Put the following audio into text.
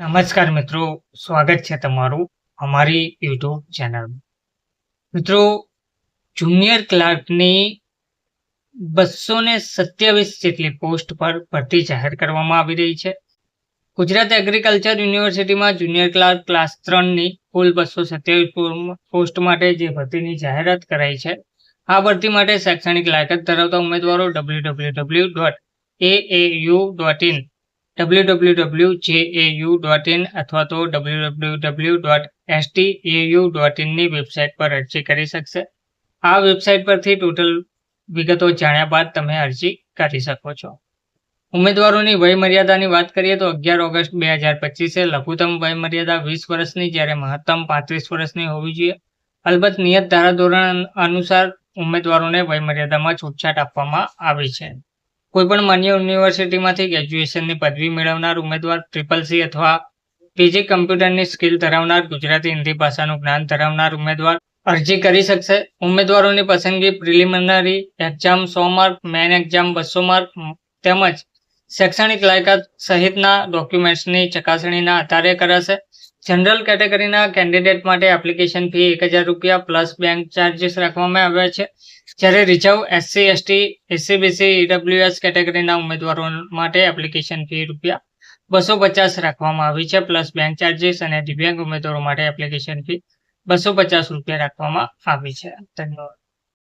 નમસ્કાર મિત્રો, સ્વાગત છે તમારું અમારી યુટ્યુબ ચેનલ. મિત્રો જુનિયર ક્લાર્કની બસો ને સત્યાવીસ જેટલી પોસ્ટ પર ભરતી જાહેર કરવામાં આવી રહી છે. ગુજરાત એગ્રીકલ્ચર યુનિવર્સિટીમાં જુનિયર ક્લાર્ક ક્લાસ ત્રણની કુલ બસો સત્યાવીસ પોસ્ટ માટે જે ભરતીની જાહેરાત કરાઈ છે, આ ભરતી માટે શૈક્ષણિક લાયકાત ધરાવતા ઉમેદવારો W W W dot A U dot in W અથવા તો ડબલ્યુ ડબલ્યુ વેબસાઇટ પર અરજી કરી શકશે. આ વેબસાઇટ પરથી ટોટલ વિગતો જાણ્યા બાદ તમે અરજી કરી શકો છો. ઉમેદવારોની વયમર્યાદાની વાત કરીએ તો અગિયાર ઓગસ્ટ બે હજાર પચીસે લઘુત્તમ વયમર્યાદા વીસ વર્ષની જ્યારે મહત્તમ પાંત્રીસ વર્ષની હોવી જોઈએ. અલબત્ત નિયત ધારાધોરણ અનુસાર ઉમેદવારોને વયમર્યાદામાં છૂટછાટ આપવામાં આવી છે. કોઈપણ માન્ય યુનિવર્સિટીમાંથી ગ્રેજ્યુએશનની પદવી મેળવનાર ઉમેદવાર ટ્રિપલ સી અથવા પીજી કમ્પ્યુટરની સ્કિલ ધરાવનાર ગુજરાતી હિન્દી ભાષાનું જ્ઞાન ધરાવનાર ઉમેદવાર અરજી કરી શકશે. ઉમેદવારોની પસંદગી પ્રિલિમિનરી એક્ઝામ સો માર્ક મેન એક્ઝામ બસો માર્ક તેમજ શૈક્ષણિક લાયકાત સહિતના ડોક્યુમેન્ટ્સની ચકાસણીના આધારે કરાશે. જનરલ કેટેગરીના કેન્ડિડેટ માટે એપ્લિકેશન ફી એક હજાર રૂપિયા પ્લસ બેંક ચાર્જીસ રાખવામાં આવ્યા છે. જ્યારે reserve SC ST SCBC EWS કેટેગરીના ઉમેદવારો માટે એપ્લિકેશન ફી રૂપિયા બસો પચાસ રાખવામાં આવી છે પ્લસ બેંક ચાર્જીસ અને દિવ્યાંગ ઉમેદવારો માટે એપ્લિકેશન ફી બસો પચાસ રૂપિયા રાખવામાં આવી છે. ધન્યવાદ.